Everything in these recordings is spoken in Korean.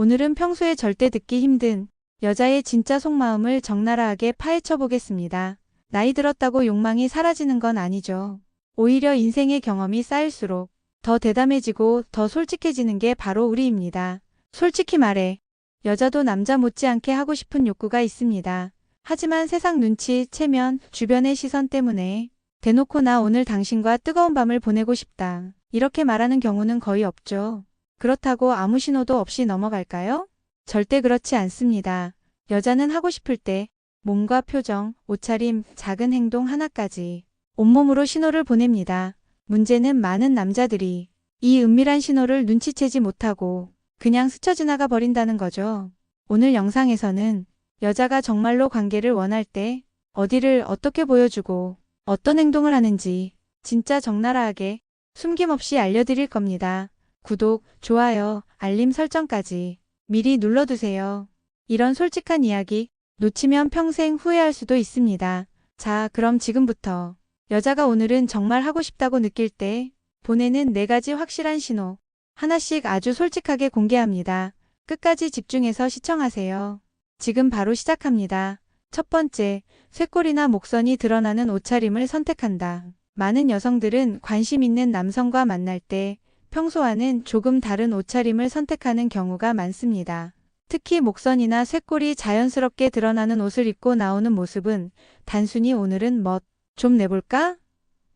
오늘은 평소에 절대 듣기 힘든 여자의 진짜 속마음을 적나라하게 파헤쳐 보겠습니다. 나이 들었다고 욕망이 사라지는 건 아니죠. 오히려 인생의 경험이 쌓일수록 더 대담해지고 더 솔직해지는 게 바로 우리입니다. 솔직히 말해, 여자도 남자 못지않게 하고 싶은 욕구가 있습니다. 하지만 세상 눈치, 체면, 주변의 시선 때문에 대놓고 나 오늘 당신과 뜨거운 밤을 보내고 싶다. 이렇게 말하는 경우는 거의 없죠. 그렇다고 아무 신호도 없이 넘어갈까요? 절대 그렇지 않습니다. 여자는 하고 싶을 때 몸과 표정, 옷차림, 작은 행동 하나까지 온몸으로 신호를 보냅니다. 문제는 많은 남자들이 이 은밀한 신호를 눈치채지 못하고 그냥 스쳐 지나가 버린다는 거죠. 오늘 영상에서는 여자가 정말로 관계를 원할 때 어디를 어떻게 보여주고 어떤 행동을 하는지 진짜 적나라하게 숨김없이 알려드릴 겁니다. 구독, 좋아요, 알림 설정까지 미리 눌러두세요. 이런 솔직한 이야기 놓치면 평생 후회할 수도 있습니다. 자, 그럼 지금부터 여자가 오늘은 정말 하고 싶다고 느낄 때 보내는 네 가지 확실한 신호 하나씩 아주 솔직하게 공개합니다. 끝까지 집중해서 시청하세요. 지금 바로 시작합니다. 첫 번째, 쇄골이나 목선이 드러나는 옷차림을 선택한다. 많은 여성들은 관심 있는 남성과 만날 때 평소와는 조금 다른 옷차림을 선택하는 경우가 많습니다. 특히 목선이나 쇄골이 자연스럽게 드러나는 옷을 입고 나오는 모습은 단순히 오늘은 멋 좀 내볼까?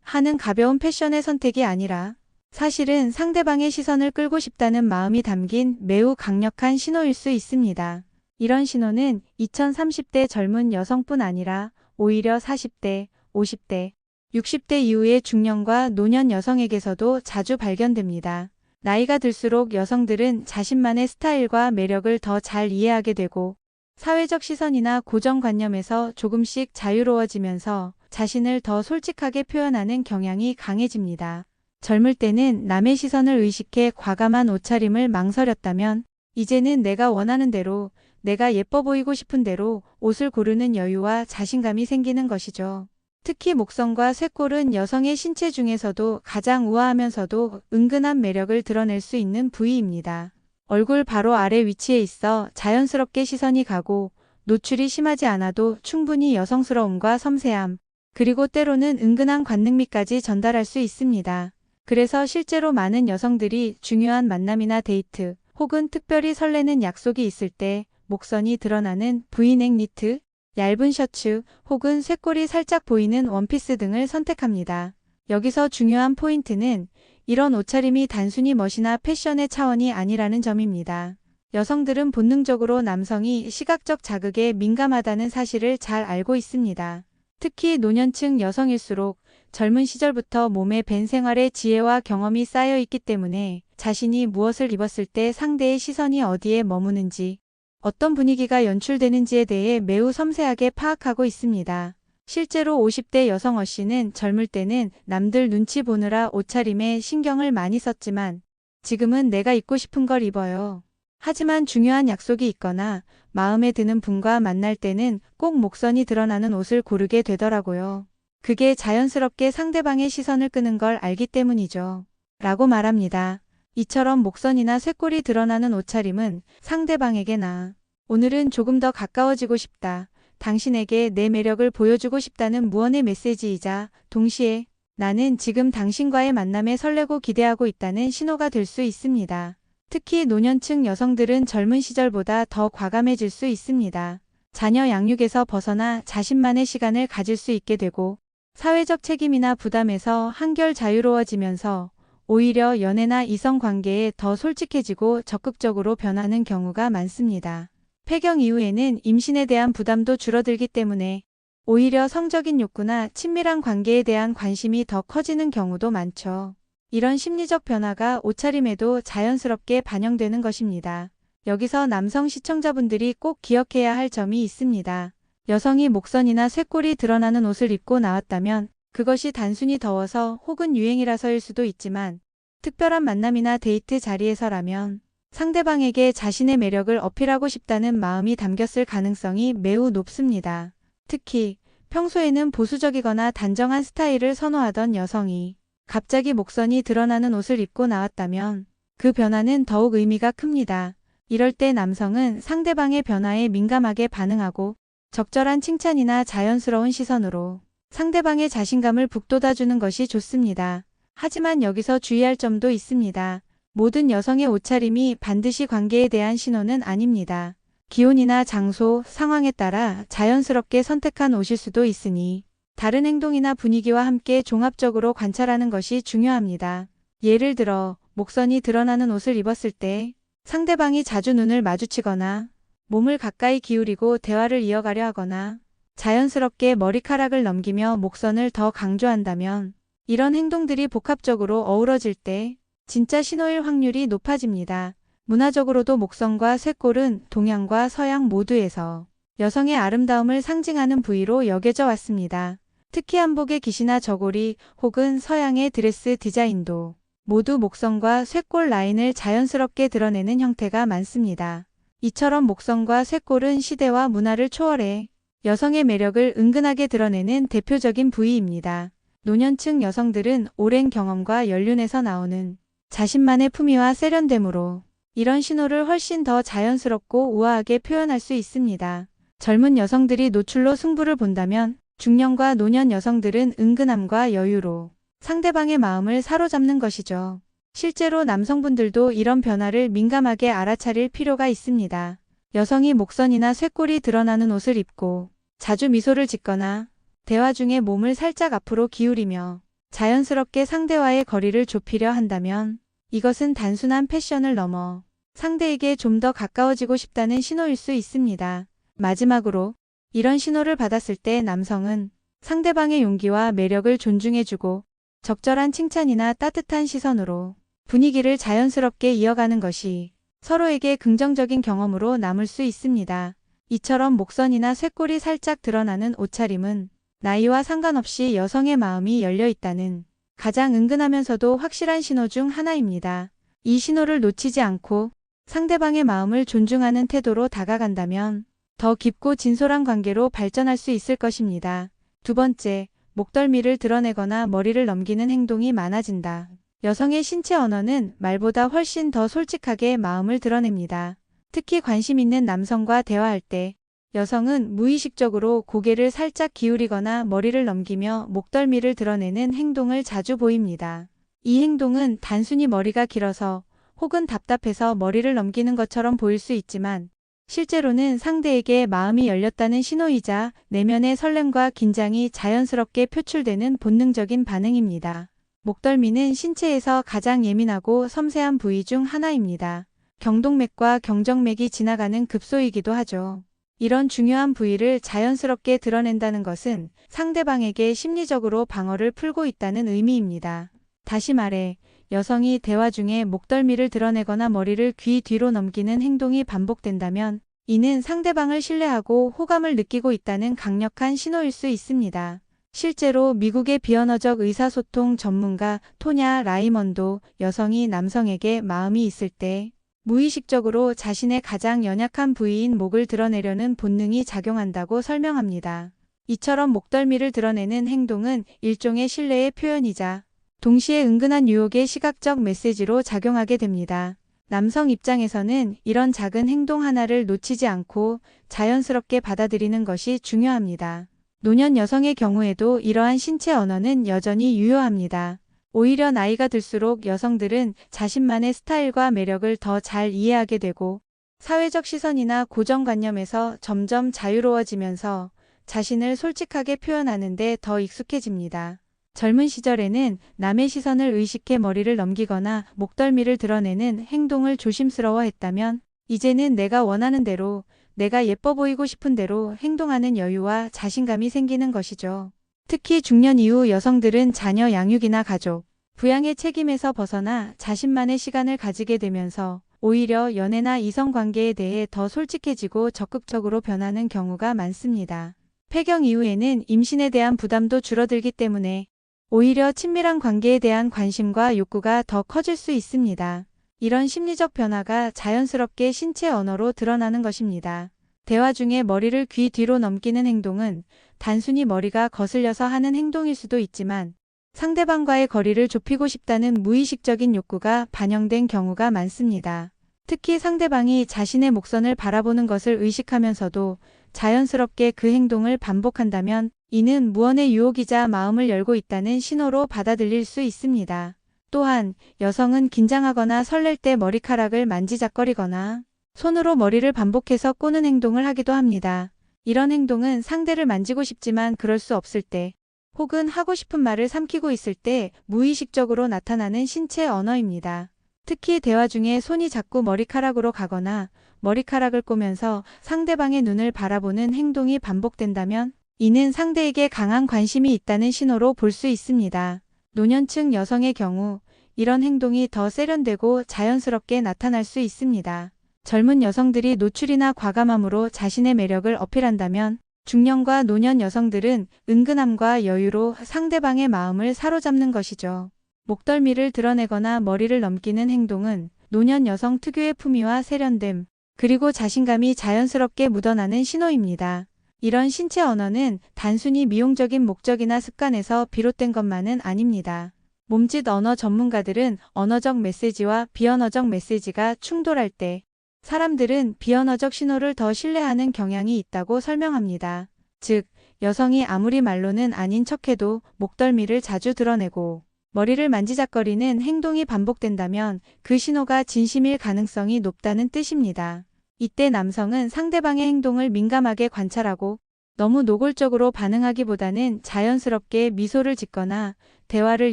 하는 가벼운 패션의 선택이 아니라 사실은 상대방의 시선을 끌고 싶다는 마음이 담긴 매우 강력한 신호일 수 있습니다. 이런 신호는 2030대 젊은 여성뿐 아니라 오히려 40대, 50대, 60대 이후의 중년과 노년 여성에게서도 자주 발견됩니다. 나이가 들수록 여성들은 자신만의 스타일과 매력을 더 잘 이해하게 되고 사회적 시선이나 고정관념에서 조금씩 자유로워지면서 자신을 더 솔직하게 표현하는 경향이 강해집니다. 젊을 때는 남의 시선을 의식해 과감한 옷차림을 망설였다면 이제는 내가 원하는 대로 내가 예뻐 보이고 싶은 대로 옷을 고르는 여유와 자신감이 생기는 것이죠. 특히 목선과 쇄골은 여성의 신체 중에서도 가장 우아하면서도 은근한 매력을 드러낼 수 있는 부위입니다. 얼굴 바로 아래 위치에 있어 자연스럽게 시선이 가고 노출이 심하지 않아도 충분히 여성스러움과 섬세함, 그리고 때로는 은근한 관능미까지 전달할 수 있습니다. 그래서 실제로 많은 여성들이 중요한 만남이나 데이트, 혹은 특별히 설레는 약속이 있을 때 목선이 드러나는 브이넥 니트, 얇은 셔츠, 혹은 쇄골이 살짝 보이는 원피스 등을 선택합니다. 여기서 중요한 포인트는 이런 옷차림이 단순히 멋이나 패션의 차원이 아니라는 점입니다. 여성들은 본능적으로 남성이 시각적 자극에 민감하다는 사실을 잘 알고 있습니다. 특히 노년층 여성일수록 젊은 시절부터 몸에 밴 생활의 지혜와 경험이 쌓여 있기 때문에 자신이 무엇을 입었을 때 상대의 시선이 어디에 머무는지, 어떤 분위기가 연출되는지에 대해 매우 섬세하게 파악하고 있습니다. 실제로 50대 여성 어 씨는 젊을 때는 남들 눈치 보느라 옷차림에 신경을 많이 썼지만 지금은 내가 입고 싶은 걸 입어요. 하지만 중요한 약속이 있거나 마음에 드는 분과 만날 때는 꼭 목선이 드러나는 옷을 고르게 되더라고요. 그게 자연스럽게 상대방의 시선을 끄는 걸 알기 때문이죠. 라고 말합니다. 이처럼 목선이나 쇄골이 드러나는 옷차림은 상대방에게 나 오늘은 조금 더 가까워지고 싶다. 당신에게 내 매력을 보여주고 싶다는 무언의 메시지이자 동시에 나는 지금 당신과의 만남에 설레고 기대하고 있다는 신호가 될 수 있습니다. 특히 노년층 여성들은 젊은 시절보다 더 과감해질 수 있습니다. 자녀 양육에서 벗어나 자신만의 시간을 가질 수 있게 되고 사회적 책임이나 부담에서 한결 자유로워지면서 오히려 연애나 이성 관계에 더 솔직해지고 적극적으로 변하는 경우가 많습니다. 폐경 이후에는 임신에 대한 부담도 줄어들기 때문에 오히려 성적인 욕구나 친밀한 관계에 대한 관심이 더 커지는 경우도 많죠. 이런 심리적 변화가 옷차림에도 자연스럽게 반영되는 것입니다. 여기서 남성 시청자분들이 꼭 기억해야 할 점이 있습니다. 여성이 목선이나 쇄골이 드러나는 옷을 입고 나왔다면 그것이 단순히 더워서 혹은 유행이라서일 수도 있지만 특별한 만남이나 데이트 자리에서라면 상대방에게 자신의 매력을 어필하고 싶다는 마음이 담겼을 가능성이 매우 높습니다. 특히 평소에는 보수적이거나 단정한 스타일을 선호하던 여성이 갑자기 목선이 드러나는 옷을 입고 나왔다면 그 변화는 더욱 의미가 큽니다. 이럴 때 남성은 상대방의 변화에 민감하게 반응하고 적절한 칭찬이나 자연스러운 시선으로 상대방의 자신감을 북돋아주는 것이 좋습니다. 하지만 여기서 주의할 점도 있습니다. 모든 여성의 옷차림이 반드시 관계에 대한 신호는 아닙니다. 기온이나 장소, 상황에 따라 자연스럽게 선택한 옷일 수도 있으니 다른 행동이나 분위기와 함께 종합적으로 관찰하는 것이 중요합니다. 예를 들어 목선이 드러나는 옷을 입었을 때 상대방이 자주 눈을 마주치거나 몸을 가까이 기울이고 대화를 이어가려 하거나 자연스럽게 머리카락을 넘기며 목선을 더 강조한다면 이런 행동들이 복합적으로 어우러질 때 진짜 신호일 확률이 높아집니다. 문화적으로도 목선과 쇄골은 동양과 서양 모두에서 여성의 아름다움을 상징하는 부위로 여겨져 왔습니다. 특히 한복의 깃이나 저고리 혹은 서양의 드레스 디자인도 모두 목선과 쇄골 라인을 자연스럽게 드러내는 형태가 많습니다. 이처럼 목선과 쇄골은 시대와 문화를 초월해 여성의 매력을 은근하게 드러내는 대표적인 부위입니다. 노년층 여성들은 오랜 경험과 연륜에서 나오는 자신만의 품위와 세련됨으로 이런 신호를 훨씬 더 자연스럽고 우아하게 표현할 수 있습니다. 젊은 여성들이 노출로 승부를 본다면 중년과 노년 여성들은 은근함과 여유로 상대방의 마음을 사로잡는 것이죠. 실제로 남성분들도 이런 변화를 민감하게 알아차릴 필요가 있습니다. 여성이 목선이나 쇄골이 드러나는 옷을 입고 자주 미소를 짓거나 대화 중에 몸을 살짝 앞으로 기울이며 자연스럽게 상대와의 거리를 좁히려 한다면 이것은 단순한 패션을 넘어 상대에게 좀 더 가까워지고 싶다는 신호일 수 있습니다. 마지막으로 이런 신호를 받았을 때 남성은 상대방의 용기와 매력을 존중해주고 적절한 칭찬이나 따뜻한 시선으로 분위기를 자연스럽게 이어가는 것이 서로에게 긍정적인 경험으로 남을 수 있습니다. 이처럼 목선이나 쇄골이 살짝 드러나는 옷차림은 나이와 상관없이 여성의 마음이 열려 있다는 가장 은근하면서도 확실한 신호 중 하나입니다. 이 신호를 놓치지 않고 상대방의 마음을 존중하는 태도로 다가간다면 더 깊고 진솔한 관계로 발전할 수 있을 것입니다. 두 번째, 목덜미를 드러내거나 머리를 넘기는 행동이 많아진다. 여성의 신체 언어는 말보다 훨씬 더 솔직하게 마음을 드러냅니다. 특히 관심 있는 남성과 대화할 때 여성은 무의식적으로 고개를 살짝 기울이거나 머리를 넘기며 목덜미를 드러내는 행동을 자주 보입니다. 이 행동은 단순히 머리가 길어서 혹은 답답해서 머리를 넘기는 것처럼 보일 수 있지만 실제로는 상대에게 마음이 열렸다는 신호이자 내면의 설렘과 긴장이 자연스럽게 표출되는 본능적인 반응입니다. 목덜미는 신체에서 가장 예민하고 섬세한 부위 중 하나입니다. 경동맥과 경정맥이 지나가는 급소이기도 하죠. 이런 중요한 부위를 자연스럽게 드러낸다는 것은 상대방에게 심리적으로 방어를 풀고 있다는 의미입니다. 다시 말해, 여성이 대화 중에 목덜미를 드러내거나 머리를 귀 뒤로 넘기는 행동이 반복된다면 이는 상대방을 신뢰하고 호감을 느끼고 있다는 강력한 신호일 수 있습니다. 실제로 미국의 비언어적 의사소통 전문가 토냐 라이먼도 여성이 남성에게 마음이 있을 때 무의식적으로 자신의 가장 연약한 부위인 목을 드러내려는 본능이 작용한다고 설명합니다. 이처럼 목덜미를 드러내는 행동은 일종의 신뢰의 표현이자 동시에 은근한 유혹의 시각적 메시지로 작용하게 됩니다. 남성 입장에서는 이런 작은 행동 하나를 놓치지 않고 자연스럽게 받아들이는 것이 중요합니다. 노년 여성의 경우에도 이러한 신체 언어는 여전히 유효합니다. 오히려 나이가 들수록 여성들은 자신만의 스타일과 매력을 더 잘 이해하게 되고 사회적 시선이나 고정관념에서 점점 자유로워지면서 자신을 솔직하게 표현하는데 더 익숙해집니다. 젊은 시절에는 남의 시선을 의식해 머리를 넘기거나 목덜미를 드러내는 행동을 조심스러워 했다면 이제는 내가 원하는 대로 내가 예뻐 보이고 싶은 대로 행동하는 여유와 자신감이 생기는 것이죠. 특히 중년 이후 여성들은 자녀 양육이나 가족, 부양의 책임에서 벗어나 자신만의 시간을 가지게 되면서 오히려 연애나 이성 관계에 대해 더 솔직해지고 적극적으로 변하는 경우가 많습니다. 폐경 이후에는 임신에 대한 부담도 줄어들기 때문에 오히려 친밀한 관계에 대한 관심과 욕구가 더 커질 수 있습니다. 이런 심리적 변화가 자연스럽게 신체 언어로 드러나는 것입니다. 대화 중에 머리를 귀 뒤로 넘기는 행동은 단순히 머리가 거슬려서 하는 행동일 수도 있지만 상대방과의 거리를 좁히고 싶다는 무의식적인 욕구가 반영된 경우가 많습니다. 특히 상대방이 자신의 목선을 바라보는 것을 의식하면서도 자연스럽게 그 행동을 반복한다면 이는 무언의 유혹이자 마음을 열고 있다는 신호로 받아들일 수 있습니다. 또한 여성은 긴장하거나 설렐 때 머리카락을 만지작거리거나 손으로 머리를 반복해서 꼬는 행동을 하기도 합니다. 이런 행동은 상대를 만지고 싶지만 그럴 수 없을 때 혹은 하고 싶은 말을 삼키고 있을 때 무의식적으로 나타나는 신체 언어입니다. 특히 대화 중에 손이 자꾸 머리카락으로 가거나 머리카락을 꼬면서 상대방의 눈을 바라보는 행동이 반복된다면 이는 상대에게 강한 관심이 있다는 신호로 볼 수 있습니다. 노년층 여성의 경우 이런 행동이 더 세련되고 자연스럽게 나타날 수 있습니다. 젊은 여성들이 노출이나 과감함으로 자신의 매력을 어필한다면 중년과 노년 여성들은 은근함과 여유로 상대방의 마음을 사로잡는 것이죠. 목덜미를 드러내거나 머리를 넘기는 행동은 노년 여성 특유의 품위와 세련됨, 그리고 자신감이 자연스럽게 묻어나는 신호입니다. 이런 신체 언어는 단순히 미용적인 목적이나 습관에서 비롯된 것만은 아닙니다. 몸짓 언어 전문가들은 언어적 메시지와 비언어적 메시지가 충돌할 때 사람들은 비언어적 신호를 더 신뢰하는 경향이 있다고 설명합니다. 즉, 여성이 아무리 말로는 아닌 척해도 목덜미를 자주 드러내고 머리를 만지작거리는 행동이 반복된다면 그 신호가 진심일 가능성이 높다는 뜻입니다. 이때 남성은 상대방의 행동을 민감하게 관찰하고 너무 노골적으로 반응하기보다는 자연스럽게 미소를 짓거나 대화를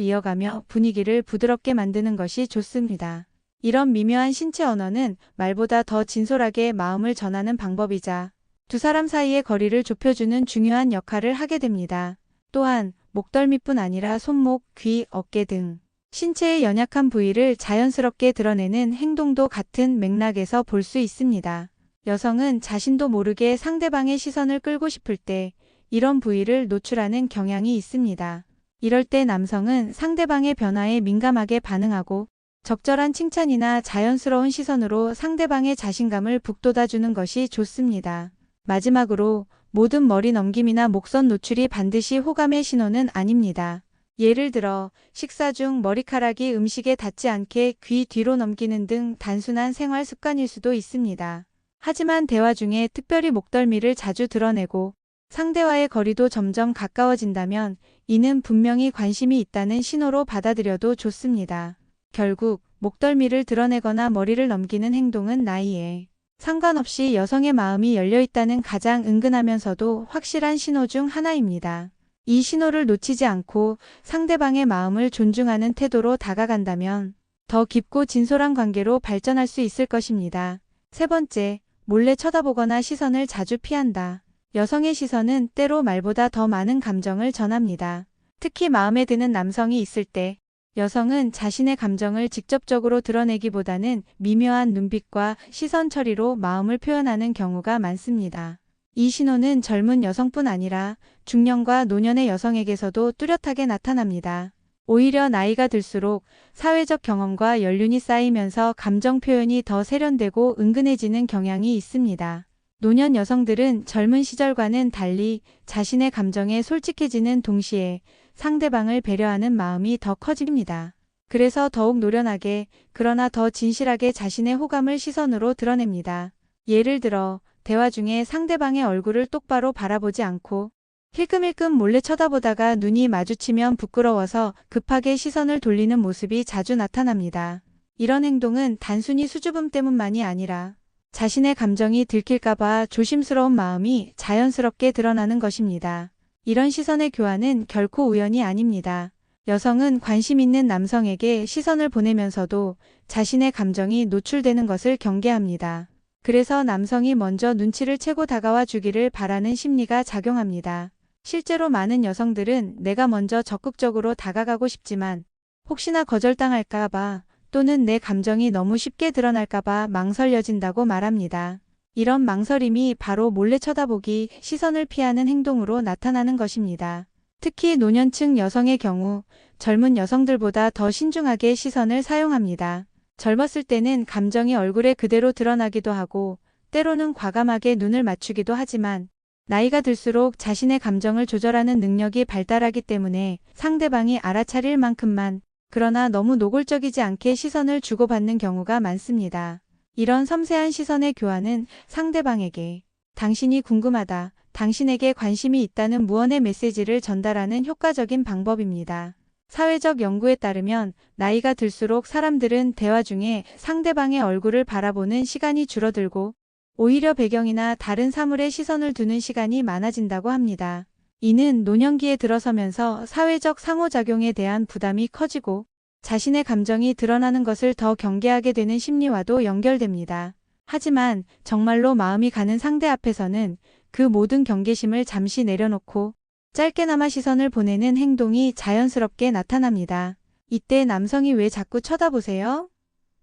이어가며 분위기를 부드럽게 만드는 것이 좋습니다. 이런 미묘한 신체 언어는 말보다 더 진솔하게 마음을 전하는 방법이자 두 사람 사이의 거리를 좁혀주는 중요한 역할을 하게 됩니다. 또한 목덜미뿐 아니라 손목, 귀, 어깨 등 신체의 연약한 부위를 자연스럽게 드러내는 행동도 같은 맥락에서 볼 수 있습니다. 여성은 자신도 모르게 상대방의 시선을 끌고 싶을 때 이런 부위를 노출하는 경향이 있습니다. 이럴 때 남성은 상대방의 변화에 민감하게 반응하고 적절한 칭찬이나 자연스러운 시선으로 상대방의 자신감을 북돋아주는 것이 좋습니다. 마지막으로 모든 머리 넘김이나 목선 노출이 반드시 호감의 신호는 아닙니다. 예를 들어 식사 중 머리카락이 음식에 닿지 않게 귀 뒤로 넘기는 등 단순한 생활 습관일 수도 있습니다. 하지만 대화 중에 특별히 목덜미를 자주 드러내고 상대와의 거리도 점점 가까워진다면 이는 분명히 관심이 있다는 신호로 받아들여도 좋습니다. 결국 목덜미를 드러내거나 머리를 넘기는 행동은 나이에 상관없이 여성의 마음이 열려있다는 가장 은근하면서도 확실한 신호 중 하나입니다. 이 신호를 놓치지 않고 상대방의 마음을 존중하는 태도로 다가간다면 더 깊고 진솔한 관계로 발전할 수 있을 것입니다. 세 번째, 몰래 쳐다보거나 시선을 자주 피한다. 여성의 시선은 때로 말보다 더 많은 감정을 전합니다. 특히 마음에 드는 남성이 있을 때 여성은 자신의 감정을 직접적으로 드러내기보다는 미묘한 눈빛과 시선 처리로 마음을 표현하는 경우가 많습니다. 이 신호는 젊은 여성뿐 아니라 중년과 노년의 여성에게서도 뚜렷하게 나타납니다. 오히려 나이가 들수록 사회적 경험과 연륜이 쌓이면서 감정 표현이 더 세련되고 은근해지는 경향이 있습니다. 노년 여성들은 젊은 시절과는 달리 자신의 감정에 솔직해지는 동시에 상대방을 배려하는 마음이 더 커집니다. 그래서 더욱 노련하게 그러나 더 진실하게 자신의 호감을 시선으로 드러냅니다. 예를 들어 대화 중에 상대방의 얼굴을 똑바로 바라보지 않고 힐끔힐끔 몰래 쳐다보다가 눈이 마주치면 부끄러워서 급하게 시선을 돌리는 모습이 자주 나타납니다. 이런 행동은 단순히 수줍음 때문만이 아니라 자신의 감정이 들킬까봐 조심스러운 마음이 자연스럽게 드러나는 것입니다. 이런 시선의 교환은 결코 우연이 아닙니다. 여성은 관심 있는 남성에게 시선을 보내면서도 자신의 감정이 노출되는 것을 경계합니다. 그래서 남성이 먼저 눈치를 채고 다가와 주기를 바라는 심리가 작용합니다. 실제로 많은 여성들은 내가 먼저 적극적으로 다가가고 싶지만 혹시나 거절당할까봐 또는 내 감정이 너무 쉽게 드러날까봐 망설여진다고 말합니다. 이런 망설임이 바로 몰래 쳐다보기, 시선을 피하는 행동으로 나타나는 것입니다. 특히 노년층 여성의 경우 젊은 여성들보다 더 신중하게 시선을 사용합니다. 젊었을 때는 감정이 얼굴에 그대로 드러나기도 하고 때로는 과감하게 눈을 맞추기도 하지만 나이가 들수록 자신의 감정을 조절하는 능력이 발달하기 때문에 상대방이 알아차릴 만큼만 그러나 너무 노골적이지 않게 시선을 주고받는 경우가 많습니다. 이런 섬세한 시선의 교환은 상대방에게 당신이 궁금하다, 당신에게 관심이 있다는 무언의 메시지를 전달하는 효과적인 방법입니다. 사회적 연구에 따르면 나이가 들수록 사람들은 대화 중에 상대방의 얼굴을 바라보는 시간이 줄어들고 오히려 배경이나 다른 사물에 시선을 두는 시간이 많아진다고 합니다. 이는 노년기에 들어서면서 사회적 상호작용에 대한 부담이 커지고 자신의 감정이 드러나는 것을 더 경계하게 되는 심리와도 연결됩니다. 하지만 정말로 마음이 가는 상대 앞에서는 그 모든 경계심을 잠시 내려놓고 짧게나마 시선을 보내는 행동이 자연스럽게 나타납니다. 이때 남성이 왜 자꾸 쳐다보세요?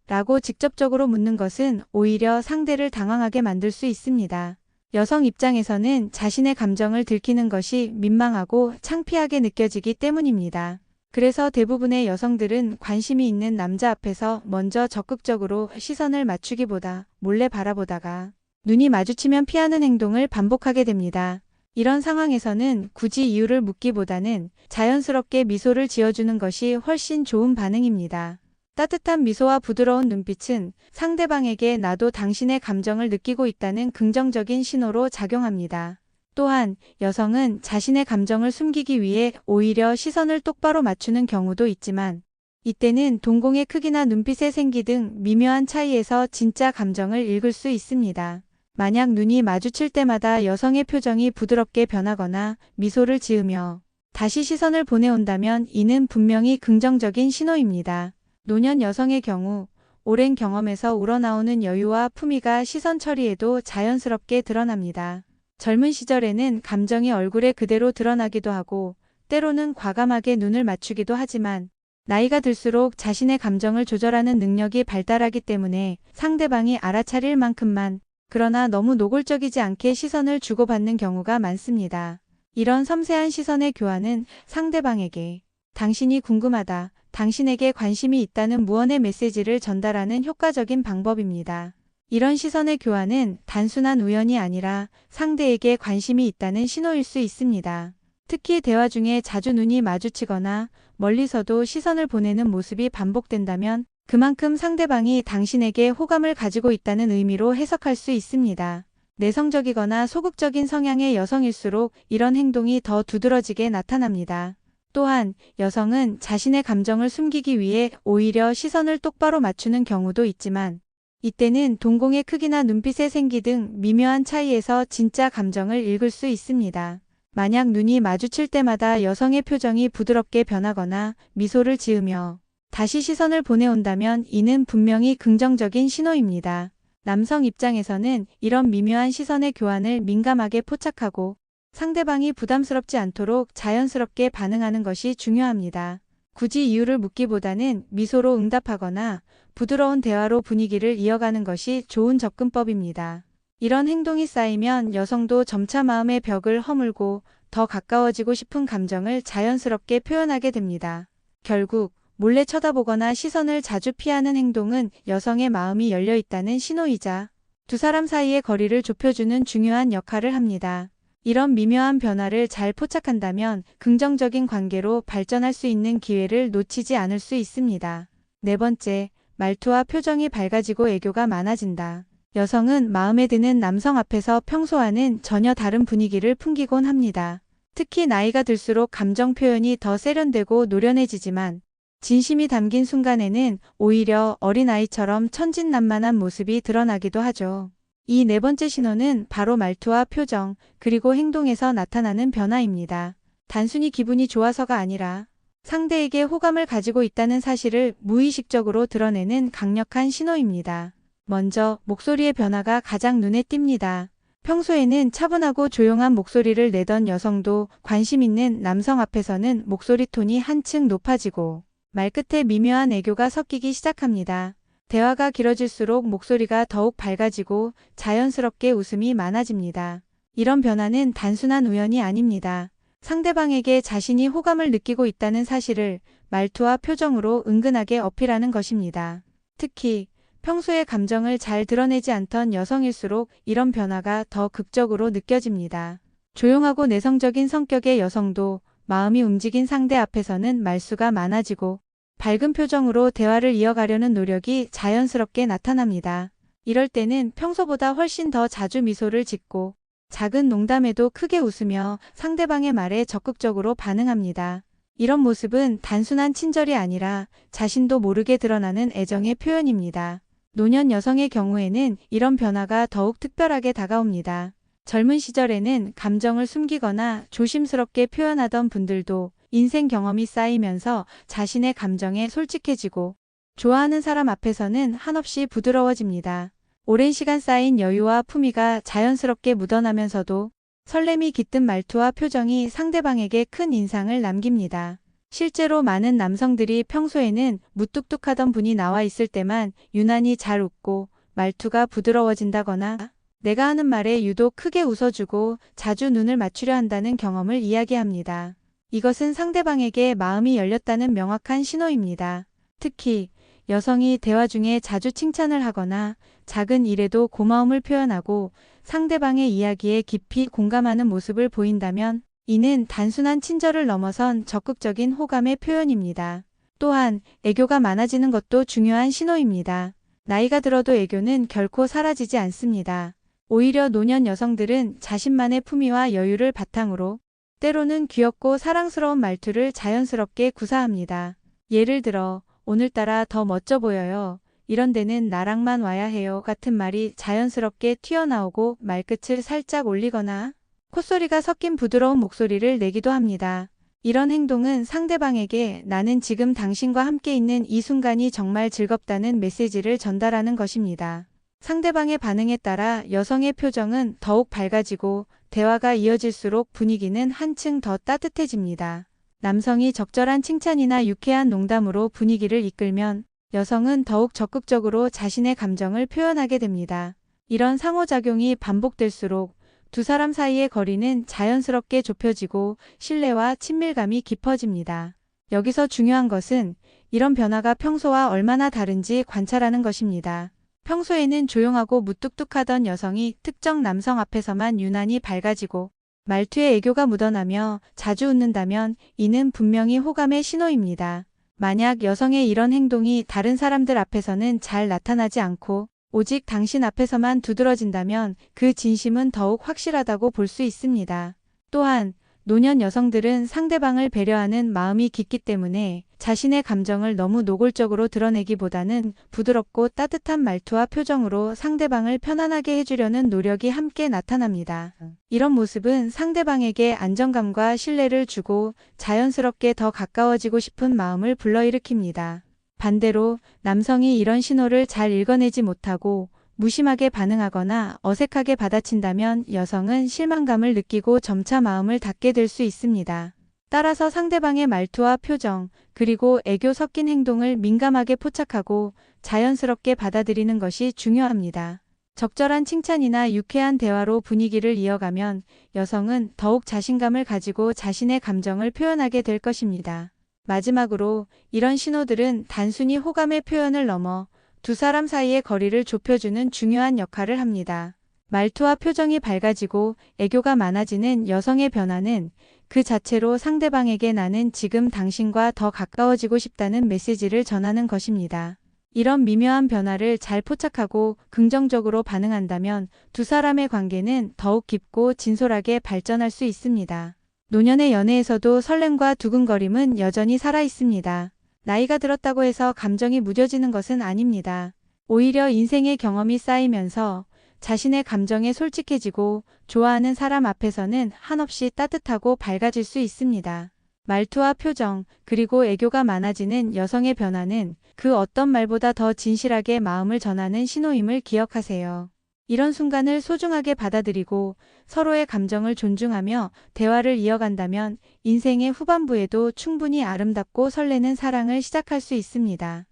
라고 직접적으로 묻는 것은 오히려 상대를 당황하게 만들 수 있습니다. 여성 입장에서는 자신의 감정을 들키는 것이 민망하고 창피하게 느껴지기 때문입니다. 그래서 대부분의 여성들은 관심이 있는 남자 앞에서 먼저 적극적으로 시선을 맞추기보다 몰래 바라보다가 눈이 마주치면 피하는 행동을 반복하게 됩니다. 이런 상황에서는 굳이 이유를 묻기보다는 자연스럽게 미소를 지어주는 것이 훨씬 좋은 반응입니다. 따뜻한 미소와 부드러운 눈빛은 상대방에게 나도 당신의 감정을 느끼고 있다는 긍정적인 신호로 작용합니다. 또한 여성은 자신의 감정을 숨기기 위해 오히려 시선을 똑바로 맞추는 경우도 있지만 이때는 동공의 크기나 눈빛의 생기 등 미묘한 차이에서 진짜 감정을 읽을 수 있습니다. 만약 눈이 마주칠 때마다 여성의 표정이 부드럽게 변하거나 미소를 지으며 다시 시선을 보내온다면 이는 분명히 긍정적인 신호입니다. 노년 여성의 경우 오랜 경험에서 우러나오는 여유와 품위가 시선 처리에도 자연스럽게 드러납니다. 젊은 시절에는 감정이 얼굴에 그대로 드러나기도 하고 때로는 과감하게 눈을 맞추기도 하지만 나이가 들수록 자신의 감정을 조절하는 능력이 발달하기 때문에 상대방이 알아차릴 만큼만 그러나 너무 노골적이지 않게 시선을 주고받는 경우가 많습니다. 이런 섬세한 시선의 교환은 상대방에게 당신이 궁금하다, 당신에게 관심이 있다는 무언의 메시지를 전달하는 효과적인 방법입니다. 이런 시선의 교환은 단순한 우연이 아니라 상대에게 관심이 있다는 신호일 수 있습니다. 특히 대화 중에 자주 눈이 마주치거나 멀리서도 시선을 보내는 모습이 반복된다면 그만큼 상대방이 당신에게 호감을 가지고 있다는 의미로 해석할 수 있습니다. 내성적이거나 소극적인 성향의 여성일수록 이런 행동이 더 두드러지게 나타납니다. 또한 여성은 자신의 감정을 숨기기 위해 오히려 시선을 똑바로 맞추는 경우도 있지만 이때는 동공의 크기나 눈빛의 생기 등 미묘한 차이에서 진짜 감정을 읽을 수 있습니다. 만약 눈이 마주칠 때마다 여성의 표정이 부드럽게 변하거나 미소를 지으며 다시 시선을 보내온다면 이는 분명히 긍정적인 신호입니다. 남성 입장에서는 이런 미묘한 시선의 교환을 민감하게 포착하고 상대방이 부담스럽지 않도록 자연스럽게 반응하는 것이 중요합니다. 굳이 이유를 묻기보다는 미소로 응답하거나 부드러운 대화로 분위기를 이어가는 것이 좋은 접근법입니다. 이런 행동이 쌓이면 여성도 점차 마음의 벽을 허물고 더 가까워지고 싶은 감정을 자연스럽게 표현하게 됩니다. 결국 몰래 쳐다보거나 시선을 자주 피하는 행동은 여성의 마음이 열려 있다는 신호이자 두 사람 사이의 거리를 좁혀주는 중요한 역할을 합니다. 이런 미묘한 변화를 잘 포착한다면 긍정적인 관계로 발전할 수 있는 기회를 놓치지 않을 수 있습니다. 네 번째, 말투와 표정이 밝아지고 애교가 많아진다. 여성은 마음에 드는 남성 앞에서 평소와는 전혀 다른 분위기를 풍기곤 합니다. 특히 나이가 들수록 감정 표현이 더 세련되고 노련해지지만 진심이 담긴 순간에는 오히려 어린아이처럼 천진난만한 모습이 드러나기도 하죠. 이 네 번째 신호는 바로 말투와 표정, 그리고 행동에서 나타나는 변화입니다. 단순히 기분이 좋아서가 아니라 상대에게 호감을 가지고 있다는 사실을 무의식적으로 드러내는 강력한 신호입니다. 먼저 목소리의 변화가 가장 눈에 띕니다. 평소에는 차분하고 조용한 목소리를 내던 여성도 관심 있는 남성 앞에서는 목소리 톤이 한층 높아지고 말끝에 미묘한 애교가 섞이기 시작합니다. 대화가 길어질수록 목소리가 더욱 밝아지고 자연스럽게 웃음이 많아집니다. 이런 변화는 단순한 우연이 아닙니다. 상대방에게 자신이 호감을 느끼고 있다는 사실을 말투와 표정으로 은근하게 어필하는 것입니다. 특히 평소에 감정을 잘 드러내지 않던 여성일수록 이런 변화가 더 극적으로 느껴집니다. 조용하고 내성적인 성격의 여성도 마음이 움직인 상대 앞에서는 말수가 많아지고 밝은 표정으로 대화를 이어가려는 노력이 자연스럽게 나타납니다. 이럴 때는 평소보다 훨씬 더 자주 미소를 짓고 작은 농담에도 크게 웃으며 상대방의 말에 적극적으로 반응합니다. 이런 모습은 단순한 친절이 아니라 자신도 모르게 드러나는 애정의 표현입니다. 노년 여성의 경우에는 이런 변화가 더욱 특별하게 다가옵니다. 젊은 시절에는 감정을 숨기거나 조심스럽게 표현하던 분들도 인생 경험이 쌓이면서 자신의 감정에 솔직해지고 좋아하는 사람 앞에서는 한없이 부드러워집니다. 오랜 시간 쌓인 여유와 품위가 자연스럽게 묻어나면서도 설렘이 깃든 말투와 표정이 상대방에게 큰 인상을 남깁니다. 실제로 많은 남성들이 평소에는 무뚝뚝하던 분이 나와 있을 때만 유난히 잘 웃고 말투가 부드러워진다거나 내가 하는 말에 유독 크게 웃어주고 자주 눈을 맞추려 한다는 경험을 이야기합니다. 이것은 상대방에게 마음이 열렸다는 명확한 신호입니다. 특히 여성이 대화 중에 자주 칭찬을 하거나 작은 일에도 고마움을 표현하고 상대방의 이야기에 깊이 공감하는 모습을 보인다면 이는 단순한 친절을 넘어선 적극적인 호감의 표현입니다. 또한 애교가 많아지는 것도 중요한 신호입니다. 나이가 들어도 애교는 결코 사라지지 않습니다. 오히려 노년 여성들은 자신만의 품위와 여유를 바탕으로 때로는 귀엽고 사랑스러운 말투를 자연스럽게 구사합니다. 예를 들어 오늘따라 더 멋져 보여요. 이런 데는 나랑만 와야 해요 같은 말이 자연스럽게 튀어나오고 말끝을 살짝 올리거나 콧소리가 섞인 부드러운 목소리를 내기도 합니다. 이런 행동은 상대방에게 나는 지금 당신과 함께 있는 이 순간이 정말 즐겁다는 메시지를 전달하는 것입니다. 상대방의 반응에 따라 여성의 표정은 더욱 밝아지고 대화가 이어질수록 분위기는 한층 더 따뜻해집니다. 남성이 적절한 칭찬이나 유쾌한 농담으로 분위기를 이끌면 여성은 더욱 적극적으로 자신의 감정을 표현하게 됩니다. 이런 상호작용이 반복될수록 두 사람 사이의 거리는 자연스럽게 좁혀지고 신뢰와 친밀감이 깊어집니다. 여기서 중요한 것은 이런 변화가 평소와 얼마나 다른지 관찰하는 것입니다. 평소에는 조용하고 무뚝뚝하던 여성이 특정 남성 앞에서만 유난히 밝아지고 말투에 애교가 묻어나며 자주 웃는다면 이는 분명히 호감의 신호입니다. 만약 여성의 이런 행동이 다른 사람들 앞에서는 잘 나타나지 않고 오직 당신 앞에서만 두드러진다면 그 진심은 더욱 확실하다고 볼 수 있습니다. 또한 노년 여성들은 상대방을 배려하는 마음이 깊기 때문에 자신의 감정을 너무 노골적으로 드러내기보다는 부드럽고 따뜻한 말투와 표정으로 상대방을 편안하게 해주려는 노력이 함께 나타납니다. 이런 모습은 상대방에게 안정감과 신뢰를 주고 자연스럽게 더 가까워지고 싶은 마음을 불러일으킵니다. 반대로 남성이 이런 신호를 잘 읽어내지 못하고 무심하게 반응하거나 어색하게 받아친다면 여성은 실망감을 느끼고 점차 마음을 닫게 될 수 있습니다. 따라서 상대방의 말투와 표정, 그리고 애교 섞인 행동을 민감하게 포착하고 자연스럽게 받아들이는 것이 중요합니다. 적절한 칭찬이나 유쾌한 대화로 분위기를 이어가면 여성은 더욱 자신감을 가지고 자신의 감정을 표현하게 될 것입니다. 마지막으로 이런 신호들은 단순히 호감의 표현을 넘어 두 사람 사이의 거리를 좁혀주는 중요한 역할을 합니다. 말투와 표정이 밝아지고 애교가 많아지는 여성의 변화는 그 자체로 상대방에게 나는 지금 당신과 더 가까워지고 싶다는 메시지를 전하는 것입니다. 이런 미묘한 변화를 잘 포착하고 긍정적으로 반응한다면 두 사람의 관계는 더욱 깊고 진솔하게 발전할 수 있습니다. 노년의 연애에서도 설렘과 두근거림은 여전히 살아 있습니다. 나이가 들었다고 해서 감정이 무뎌지는 것은 아닙니다. 오히려 인생의 경험이 쌓이면서 자신의 감정에 솔직해지고 좋아하는 사람 앞에서는 한없이 따뜻하고 밝아질 수 있습니다. 말투와 표정, 그리고 애교가 많아지는 여성의 변화는 그 어떤 말보다 더 진실하게 마음을 전하는 신호임을 기억하세요. 이런 순간을 소중하게 받아들이고 서로의 감정을 존중하며 대화를 이어간다면 인생의 후반부에도 충분히 아름답고 설레는 사랑을 시작할 수 있습니다.